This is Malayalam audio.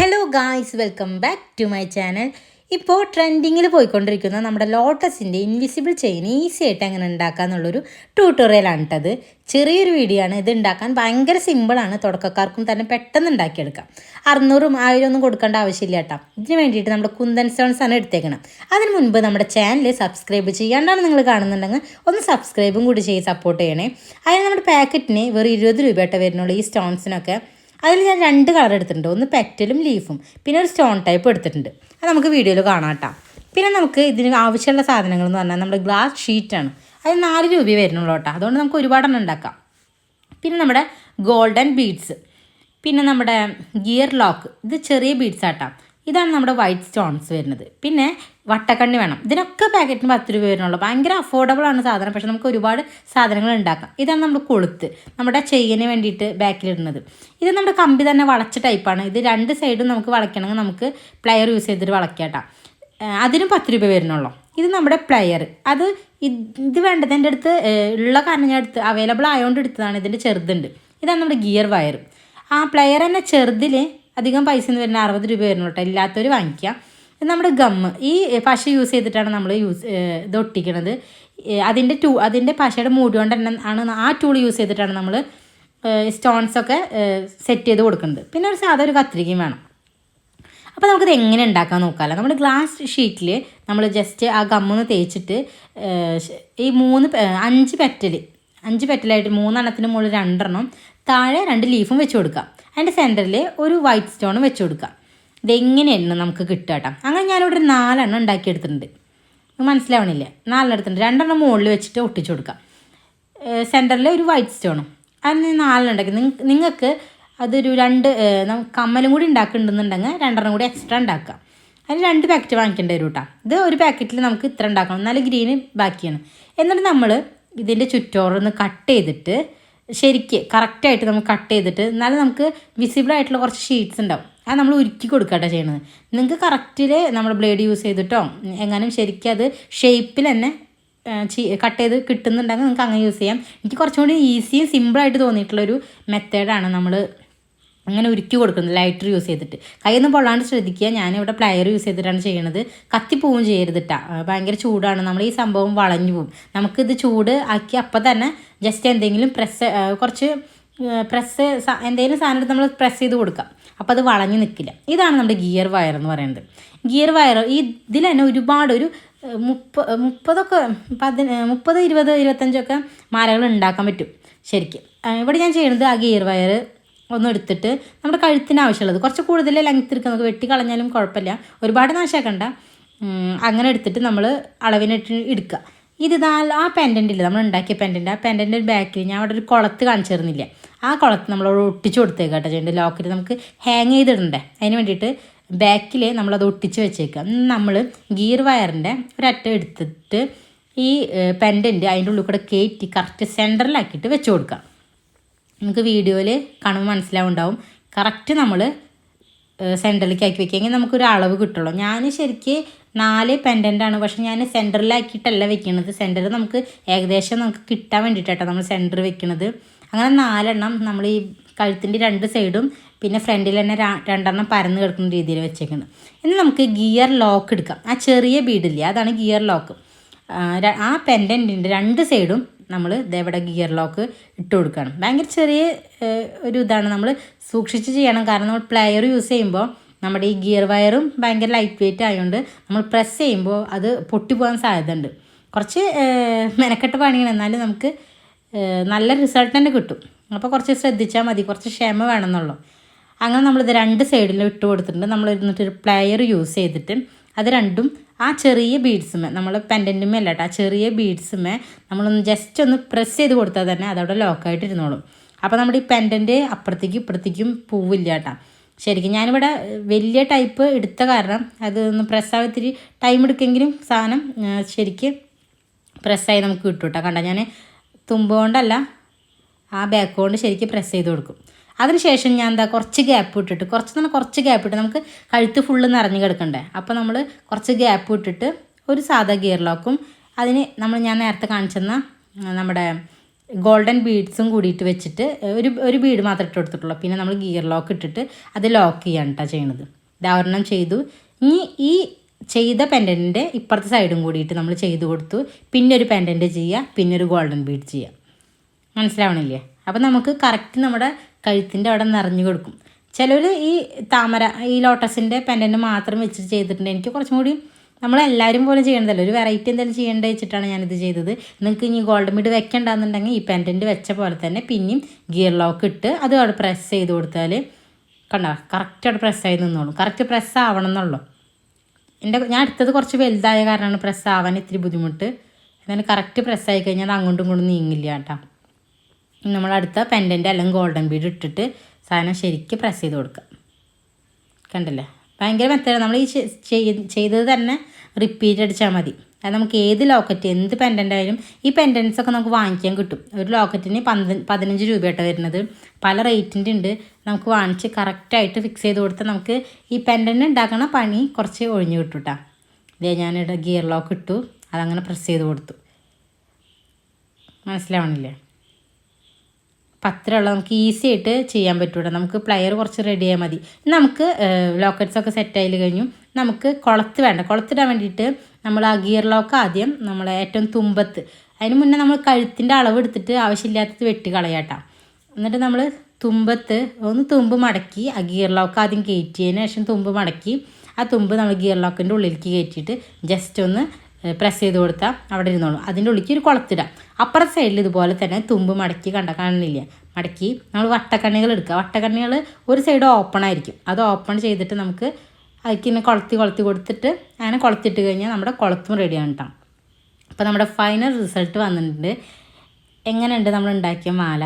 Hello guys welcome back to my channel ഇപ്പോൾ ട്രെൻഡിങ്ങിൽ പോയിക്കൊണ്ടിരിക്കുന്ന നമ്മുടെ ലോട്ടസിന്റെ ഇൻവിസിബിൾ ചെയിൻ ഈസി ആയിട്ട് എങ്ങനെ ഉണ്ടാക്കുക എന്നുള്ളൊരു ട്യൂട്ടോറിയലാണ് കേട്ടത് ചെറിയൊരു വീഡിയോ ആണ്. ഇത് ഉണ്ടാക്കാൻ ഭയങ്കര സിമ്പിളാണ് തുടക്കക്കാർക്കും തന്നെ പെട്ടെന്ന് ഉണ്ടാക്കിയെടുക്കാം. അറുന്നൂറും ആയിരം ഒന്നും കൊടുക്കേണ്ട ആവശ്യമില്ല കേട്ടോ ഇതിന് വേണ്ടിയിട്ട് നമ്മുടെ കുന്തൻ സ്റ്റോൺസ് ആണ് എടുത്തേക്കണം. അതിന് മുൻപ് നമ്മുടെ ചാനൽ സബ്സ്ക്രൈബ് ചെയ്യാണ്ടാണ് നിങ്ങൾ കാണുന്നുണ്ടെങ്കിൽ ഒന്ന് സബ്സ്ക്രൈബും കൂടി ചെയ്ത് സപ്പോർട്ട് ചെയ്യണേ. അതിന് നമ്മുടെ പാക്കറ്റിന് വെറും ഇരുപത് രൂപയായിട്ട് വരുന്നുള്ളൂ ഈ സ്റ്റോൺസിനൊക്കെ അതിൽ ഞാൻ രണ്ട് കളർ എടുത്തിട്ടുണ്ട്. ഒന്ന് പെറ്റലും ലീഫും. പിന്നെ ഒരു സ്റ്റോൺ ടൈപ്പ് എടുത്തിട്ടുണ്ട്. അത് നമുക്ക് വീഡിയോയിൽ കാണാം കേട്ടോ. പിന്നെ നമുക്ക് ഇതിന് ആവശ്യമുള്ള സാധനങ്ങൾ എന്ന് പറഞ്ഞാൽ നമ്മുടെ ഗ്ലാസ് ഷീറ്റാണ് അത് നാല് രൂപ വരുന്നുള്ളൂ കേട്ടോ. അതുകൊണ്ട് നമുക്ക് ഒരുപാടെണ്ണം ഉണ്ടാക്കാം. പിന്നെ നമ്മുടെ ഗോൾഡൻ ബീഡ്സ്. പിന്നെ നമ്മുടെ ഗിയർ ലോക്ക്. ഇത് ചെറിയ ബീഡ്സ് ആട്ടാ. ഇതാണ് നമ്മുടെ വൈറ്റ് സ്റ്റോൺസ് വരുന്നത്. പിന്നെ വട്ടക്കണ്ണി വേണം. ഇതിനൊക്കെ പാക്കറ്റിന് പത്ത് രൂപ വരുന്നുള്ളൂ. ഭയങ്കര അഫോർഡബിൾ ആണ് സാധനം. പക്ഷെ നമുക്ക് ഒരുപാട് സാധനങ്ങൾ ഉണ്ടാക്കാം. ഇതാണ് നമ്മുടെ കൊളുത്ത്. നമ്മുടെ ചെയ്യന് വേണ്ടിയിട്ട് ബാക്കിലിടുന്നത് ഇത് നമ്മുടെ കമ്പി തന്നെ വളച്ച ടൈപ്പാണ് ഇത് രണ്ട് സൈഡും നമുക്ക് വളയ്ക്കണമെങ്കിൽ നമുക്ക് പ്ലെയർ യൂസ് ചെയ്തിട്ട് വളയ്ക്കാട്ടാ അതിനും പത്ത് രൂപ വരുന്നുള്ളൂ. ഇത് നമ്മുടെ പ്ലെയർ അത് ഇത് വേണ്ടത് എന്റെ അടുത്ത് ഉള്ള കാരണം ഞാൻ എടുത്ത് അവൈലബിൾ ആയതുകൊണ്ട് എടുത്തതാണ്. ഇതിന്റെ ചെറുതുണ്ട്. ഇതാണ് നമ്മുടെ ഗിയർ വയർ ആ പ്ലെയർ തന്നെ ചെറുതിൽ അധികം പൈസ എന്ന് വരുന്ന അറുപത് രൂപ വരുന്നു കേട്ടോ. ഇല്ലാത്തവർ വാങ്ങിക്കുക നമ്മുടെ ഗമ്മ് ഈ പശ യൂസ് ചെയ്തിട്ടാണ് നമ്മൾ യൂസ് ഇത് ഒട്ടിക്കണത്. അതിന്റെ ടൂ അതിന്റെ പശയുടെ മൂടി കൊണ്ട് തന്നെ ആണ് ആ ടൂൾ യൂസ് ചെയ്തിട്ടാണ് നമ്മൾ സ്റ്റോൺസൊക്കെ സെറ്റ് ചെയ്ത് കൊടുക്കുന്നത്. പിന്നെ ഒരു സാധാ ഒരു കത്രികയും വേണം. അപ്പോൾ നമുക്കിത് എങ്ങനെ ഉണ്ടാക്കാൻ നോക്കാമല്ലോ നമ്മുടെ ഗ്ലാസ് ഷീറ്റിൽ നമ്മൾ ജസ്റ്റ് ആ ഗമ്മൊന്ന് തേച്ചിട്ട് ഈ മൂന്ന് അഞ്ച് പെറ്റൽ അഞ്ച് പെറ്റലായിട്ട് മൂന്നെണ്ണത്തിന് മുകളിൽ രണ്ടെണ്ണം താഴെ രണ്ട് ലീഫും വെച്ച് കൊടുക്കാം. അതിന്റെ സെന്ററിൽ ഒരു വൈറ്റ് സ്റ്റോൺ വെച്ച് കൊടുക്കുക ഇതെങ്ങനെയായിരുന്നു നമുക്ക് കിട്ടുക കേട്ടോ അങ്ങനെ ഞാനിവിടെ ഒരു നാലെണ്ണം ഉണ്ടാക്കിയെടുത്തിട്ടുണ്ട്. മനസ്സിലാവണില്ല. നാലെണ്ണം എടുത്തിട്ടുണ്ട്. രണ്ടെണ്ണം മുകളിൽ വെച്ചിട്ട് ഒട്ടിച്ചു കൊടുക്കുക സെന്ററിൽ ഒരു വൈറ്റ് സ്റ്റോണും അതിന് നാലെണ്ണം ഉണ്ടാക്കി. നിങ്ങൾക്ക് അതൊരു രണ്ട് കമ്മലും കൂടി ഉണ്ടാക്കുന്നുണ്ടെന്നുണ്ടെങ്കിൽ രണ്ടെണ്ണം കൂടി എക്സ്ട്രാ ഉണ്ടാക്കുക. അതിന് രണ്ട് പാക്കറ്റ് വാങ്ങിക്കേണ്ടി വരും കേട്ടോ ഇത് ഒരു പാക്കറ്റിൽ നമുക്ക് ഇത്ര ഉണ്ടാക്കണം. എന്നാലും ഗ്രീന് ബാക്കിയാണ്. എന്നിട്ട് നമ്മൾ ഇതിന്റെ ചുറ്റോറൊന്ന് കട്ട് ചെയ്തിട്ട് ശരിക്ക് കറക്റ്റായിട്ട് നമുക്ക് കട്ട് ചെയ്തിട്ട് എന്നാലും നമുക്ക് വിസിബിൾ ആയിട്ടുള്ള കുറച്ച് ഷീറ്റ്സ് ഉണ്ടാവും. അത് നമ്മൾ ഉരുക്കി കൊടുക്കട്ടെ ചെയ്യണത്. നിങ്ങൾക്ക് കറക്റ്റിൽ നമ്മൾ ബ്ലേഡ് യൂസ് ചെയ്തിട്ടോ എങ്ങാനും ശരിക്കും അത് ഷേപ്പിൽ തന്നെ കട്ട് ചെയ്ത് കിട്ടുന്നുണ്ടെങ്കിൽ നിങ്ങൾക്ക് അങ്ങനെ യൂസ് ചെയ്യാം. എനിക്ക് കുറച്ചും കൂടി ഈസിയും സിമ്പിളായിട്ട് തോന്നിയിട്ടുള്ളൊരു മെത്തേഡാണ് നമ്മൾ അങ്ങനെ ഉരുക്കി കൊടുക്കുന്നത് ലൈറ്റർ യൂസ് ചെയ്തിട്ട്. കൈയൊന്നും പൊള്ളാണ്ട് ശ്രദ്ധിക്കുക. ഞാനിവിടെ പ്ലയർ യൂസ് ചെയ്തിട്ടാണ് ചെയ്യണത്. കത്തിപ്പോവും ചെയ്യരുതിട്ടാ. ഭയങ്കര ചൂടാണ്. നമ്മൾ ഈ സംഭവം വളഞ്ഞു പോവും. നമുക്കിത് ചൂട് ആക്കി അപ്പം തന്നെ ജസ്റ്റ് എന്തെങ്കിലും പ്രസ് കുറച്ച് പ്രസ് എന്തെങ്കിലും സാധനം എടുത്ത് നമ്മൾ പ്രസ് ചെയ്ത് കൊടുക്കാം. അപ്പോൾ അത് വളഞ്ഞു നിൽക്കില്ല ഇതാണ് നമ്മുടെ ഗിയർ വയർ എന്ന് പറയുന്നത്. ഗിയർ വയർ ഈ ഇതിൽ തന്നെ ഒരുപാട് ഒരു മുപ്പ മുപ്പതൊക്കെ പതിന മുപ്പത് ഇരുപത് ഇരുപത്തഞ്ചൊക്കെ മാലകൾ ഉണ്ടാക്കാൻ പറ്റും. ശരിക്കും. ഇവിടെ ഞാൻ ചെയ്യുന്നത് ആ ഗിയർ വയർ ഒന്ന് എടുത്തിട്ട് നമ്മുടെ കഴുത്തിന് ആവശ്യമുള്ളത്. കുറച്ച് കൂടുതൽ ലെങ്ത് എടുക്കുക നമുക്ക് വെട്ടി കളഞ്ഞാലും കുഴപ്പമില്ല. ഒരുപാട് നാശാക്കണ്ട അങ്ങനെ എടുത്തിട്ട് നമ്മൾ അളവിനിട്ട് എടുക്കുക. ഇത് ആ പെൻഡന്റ് ഇല്ല? നമ്മൾ ഉണ്ടാക്കിയ പെൻഡന്റ് ആ പെൻഡന്റെ ബാക്കിൽ ഞാൻ അവിടെ ഒരു കുളത്ത് കാണിച്ചു തരുന്നില്ല? ആ കുളത്ത് നമ്മൾ ഒട്ടിച്ച് കൊടുത്തേക്കാം കേട്ടോ ചെയ്യേണ്ടത്. ലോക്കറ്റ് നമുക്ക് ഹാങ് ചെയ്തിടണ്ടേ? അതിന് വേണ്ടിയിട്ട് ബാക്കിൽ നമ്മളത് ഒട്ടിച്ച് വെച്ചേക്കുക. നമ്മൾ ഗിയർ വയറിന്റെ ഒരറ്റം എടുത്തിട്ട് ഈ പെൻഡന്റ് അതിന്റെ ഉള്ളിൽ കൂടെ കയറ്റി കറക്റ്റ് സെന്ററിലാക്കിയിട്ട് വെച്ച് കൊടുക്കാം നമുക്ക് വീഡിയോയിൽ കാണുമ്പോൾ മനസ്സിലാവുണ്ടാവും. കറക്റ്റ് നമ്മൾ സെന്ററിലേക്ക് ആക്കി വെക്കുകയെങ്കിൽ നമുക്കൊരു അളവ് കിട്ടുള്ളൂ. ഞാൻ ശരിക്ക് നാല് പെൻഡന്റാണ് പക്ഷെ ഞാൻ സെന്ററിലാക്കിയിട്ടല്ല വെക്കുന്നത് സെന്റർ നമുക്ക് ഏകദേശം നമുക്ക് കിട്ടാൻ വേണ്ടിയിട്ടാണ് നമ്മൾ സെന്റർ വെക്കുന്നത് അങ്ങനെ നാലെണ്ണം നമ്മൾ ഈ കഴുത്തിന്റെ രണ്ട് സൈഡും പിന്നെ ഫ്രണ്ടിൽ തന്നെ രണ്ടെണ്ണം പരന്ന് കിടക്കുന്ന രീതിയിൽ വെച്ചേക്കുന്നത് ഇനി നമുക്ക് ഗിയർ ലോക്ക് എടുക്കാം. ആ ചെറിയ ബീഡില്ലേ അതാണ് ഗിയർ ലോക്ക് ആ പെൻഡന്റിന്റെ രണ്ട് സൈഡും നമ്മൾ ഇതേവിടെ ഗിയർ ലോക്ക് ഇട്ട് കൊടുക്കണം. ഭയങ്കര ചെറിയ ഒരു ഇതാണ്. നമ്മൾ സൂക്ഷിച്ച് ചെയ്യണം. കാരണം നമ്മൾ പ്ലെയർ യൂസ് ചെയ്യുമ്പോൾ നമ്മുടെ ഈ ഗിയർ വയറും ഭയങ്കര ലൈറ്റ് വെയിറ്റ് ആയതുകൊണ്ട് നമ്മൾ പ്രസ് ചെയ്യുമ്പോൾ അത് പൊട്ടിപ്പോകാൻ സാധ്യത ഉണ്ട് കുറച്ച് മെനക്കെട്ട് പണിയാണ്. എന്നാലും നമുക്ക് നല്ല റിസൾട്ട് തന്നെ കിട്ടും. അപ്പോൾ കുറച്ച് ശ്രദ്ധിച്ചാൽ മതി. കുറച്ച് ക്ഷമ വേണമെന്നുള്ളൂ. അങ്ങനെ നമ്മളിത് രണ്ട് സൈഡിലും ഇട്ട് കൊടുത്തിട്ടുണ്ട്. നമ്മൾ ഇരുന്നിട്ട് ഒരു പ്ലെയർ യൂസ് ചെയ്തിട്ട് അത് രണ്ടും ആ ചെറിയ ബീഡ്സുമേ നമ്മൾ പെൻഡന്റുമേ അല്ല കേട്ടോ ആ ചെറിയ ബീഡ്സുമേ നമ്മളൊന്ന് ജസ്റ്റ് ഒന്ന് പ്രസ് ചെയ്ത് കൊടുത്താൽ തന്നെ അതവിടെ ലോക്കായിട്ട് ഇരുന്നോളും. അപ്പോൾ നമ്മുടെ ഈ പെൻഡന്റ് അപ്പുറത്തേക്കും ഇപ്പുറത്തേക്കും പൂവില്ല കേട്ടോ ശരിക്കും ഞാനിവിടെ വലിയ ടൈപ്പ് എടുത്ത കാരണം അത് ഒന്ന് പ്രസ്സാവ് ഇത്തിരി ടൈം എടുക്കെങ്കിലും സാധനം ശരിക്ക് പ്രസ്സായി നമുക്ക് കിട്ടും കേട്ടോ കണ്ട? ഞാൻ തുമ്പ് കൊണ്ടല്ല ആ ബാക്ക് കൊണ്ട് ശരിക്കും പ്രസ് ചെയ്ത് കൊടുക്കും. അതിനുശേഷം ഞാൻ എന്താ കുറച്ച് ഗ്യാപ്പ് ഇട്ടിട്ട് കുറച്ച് തന്നെ കുറച്ച് ഗ്യാപ്പ് ഇട്ട് നമുക്ക് കഴുത്ത് ഫുള്ള് നിറഞ്ഞ് കിടക്കണ്ടേ? അപ്പോൾ നമ്മൾ കുറച്ച് ഗ്യാപ്പ് ഇട്ടിട്ട് ഒരു സാധാ ഗിയർ ലോക്കും അതിന് നമ്മൾ ഞാൻ നേരത്തെ കാണിച്ചെന്ന നമ്മുടെ ഗോൾഡൻ ബീഡ്സും കൂടിയിട്ട് വെച്ചിട്ട് ഒരു ഒരു ബീഡ് മാത്രം ഇട്ട് കൊടുത്തിട്ടുള്ളൂ. പിന്നെ നമ്മൾ ഗിയർ ലോക്ക് ഇട്ടിട്ട് അത് ലോക്ക് ചെയ്യാണ് കേട്ടോ ചെയ്യണത്. ഇതാവരണം ചെയ്തു. ഇനി ഈ ചെയ്ത പെൻഡന്റിന്റെ ഇപ്പുറത്തെ സൈഡും കൂടിയിട്ട് നമ്മൾ ചെയ്ത് കൊടുത്തു. പിന്നെ ഒരു പെൻഡന്റ് ചെയ്യുക പിന്നെ ഒരു ഗോൾഡൻ ബീഡ് ചെയ്യുക. മനസ്സിലാവണില്ലേ? അപ്പം നമുക്ക് കറക്റ്റ് നമ്മുടെ കഴുത്തിന്റെ അവിടെ നിറഞ്ഞു കൊടുക്കും. ചിലർ ഈ താമര ഈ ലോട്ടസിന്റെ പെൻഡന്റ് മാത്രം വെച്ചിട്ട് ചെയ്തിട്ടുണ്ട്. എനിക്ക് കുറച്ചും കൂടി നമ്മളെല്ലാവരും പോലെ ചെയ്യേണ്ടതല്ലോ ഒരു വെറൈറ്റി എന്തെങ്കിലും ചെയ്യേണ്ടത് വെച്ചിട്ടാണ് ഞാനിത് ചെയ്തത്. നിങ്ങൾക്ക് ഇനി ഗോൾഡ് മിഡ് വെക്കണ്ടെന്നുണ്ടെങ്കിൽ ഈ പെൻഡന്റ് വെച്ച പോലെ തന്നെ പിന്നെയും ഗിയർ ലോക്ക് ഇട്ട് അത് അവിടെ പ്രസ് ചെയ്ത് കൊടുത്താൽ കണ്ടോ? കറക്റ്റ് അവിടെ പ്രസ്സായി നിന്നോളും. കറക്റ്റ് പ്രസ് ആവണം എന്നുള്ളൂ. എന്റെ ഞാൻ എടുത്തത് കുറച്ച് വലുതായ കാരണമാണ് പ്രസ് ആവാൻ ഇത്തിരി ബുദ്ധിമുട്ട്. എന്നാലും കറക്റ്റ് പ്രസ് ആയി കഴിഞ്ഞാൽ അത് അങ്ങോട്ടും ഇങ്ങോട്ടും നീങ്ങില്ല കേട്ടോ. നമ്മൾ അടുത്ത പെൻഡന്റ് അല്ലെങ്കിൽ ഗോൾഡൻ ബീഡ് ഇട്ടിട്ട് സാധനം ശരിക്ക് പ്രസ് ചെയ്ത് കൊടുക്കുക കണ്ടില്ലേ? ഭയങ്കര മെത്തേഡ് നമ്മൾ ഈ ചെയ്തത് തന്നെ റിപ്പീറ്റ് അടിച്ചാൽ മതി. അത് നമുക്ക് ഏത് ലോക്കറ്റ് എന്ത് പെൻഡന്റ് ആയാലും ഈ പെൻഡൻസ് ഒക്കെ നമുക്ക് വാങ്ങിക്കാൻ കിട്ടും. ഒരു ലോക്കറ്റിന് പന്ത പതിനഞ്ച് രൂപയായിട്ട് വരുന്നത്. പല റേറ്റിന്റെ ഉണ്ട് നമുക്ക് വാങ്ങിച്ച് കറക്റ്റായിട്ട് ഫിക്സ് ചെയ്ത് കൊടുത്താൽ നമുക്ക് ഈ പെൻഡന്റ് ഉണ്ടാക്കണ പണി കുറച്ച് ഒഴിഞ്ഞു കിട്ടും കേട്ടോ ഇതേ ഞാനിവിടെ ഗിയർ ലോക്ക് ഇട്ടു. അതങ്ങനെ പ്രസ് ചെയ്ത് കൊടുത്തു. മനസ്സിലാവണില്ലേ? പത്രമുള്ള നമുക്ക് ഈസി ആയിട്ട് ചെയ്യാൻ പറ്റൂട്ടോ നമുക്ക് പ്ലെയർ കുറച്ച് റെഡി ആയാൽ മതി. നമുക്ക് ലോക്കറ്റ്സൊക്കെ സെറ്റ് ആയി കഴിഞ്ഞു നമുക്ക് കുളത്ത് വേണ്ട. കുളത്തിടാൻ വേണ്ടിയിട്ട് നമ്മൾ ആ ഗിയർ ലോക്ക് ആദ്യം നമ്മൾ ഏറ്റവും തുമ്പത്ത്. അതിന് മുന്നേ നമ്മൾ കഴുത്തിന്റെ അളവ് എടുത്തിട്ട് ആവശ്യമില്ലാത്തത് വെട്ടി കളയാട്ടോ. എന്നിട്ട് നമ്മൾ തുമ്പത്ത് ഒന്ന് തുമ്പ് മടക്കി ആ ഗിയർ ലോക്ക് ആദ്യം കയറ്റിയതിന് ശേഷം തുമ്പ് മടക്കി ആ തുമ്പ് നമ്മൾ ഗിയർ ലോക്കിന്റെ ഉള്ളിലേക്ക് കയറ്റിയിട്ട് ജസ്റ്റ് ഒന്ന് പ്രസ് ചെയ്ത് കൊടുത്താൽ അവിടെ ഇരുന്നോളും. അതിന്റെ ഉള്ളിക്ക് ഒരു കുളത്തിടാം. അപ്പുറ സൈഡിൽ ഇതുപോലെ തന്നെ തുമ്പ് മടക്കി കണ്ട കാണില്ല മടക്കി നമ്മൾ വട്ടക്കണ്ണികൾ എടുക്കുക. വട്ടക്കണ്ണികൾ ഒരു സൈഡ് ഓപ്പൺ ആയിരിക്കും. അത് ഓപ്പൺ ചെയ്തിട്ട് നമുക്ക് അതിക്ക് ഇങ്ങനെ കുളത്തി കുളത്തി കൊടുത്തിട്ട് അങ്ങനെ കുളത്തിട്ട് കഴിഞ്ഞാൽ നമ്മുടെ കുളത്തും റെഡിയാണ് കേട്ടോ അപ്പോൾ നമ്മുടെ ഫൈനൽ റിസൾട്ട് വന്നിട്ടുണ്ട്. എങ്ങനെയുണ്ട് നമ്മൾ ഉണ്ടാക്കിയ മാല?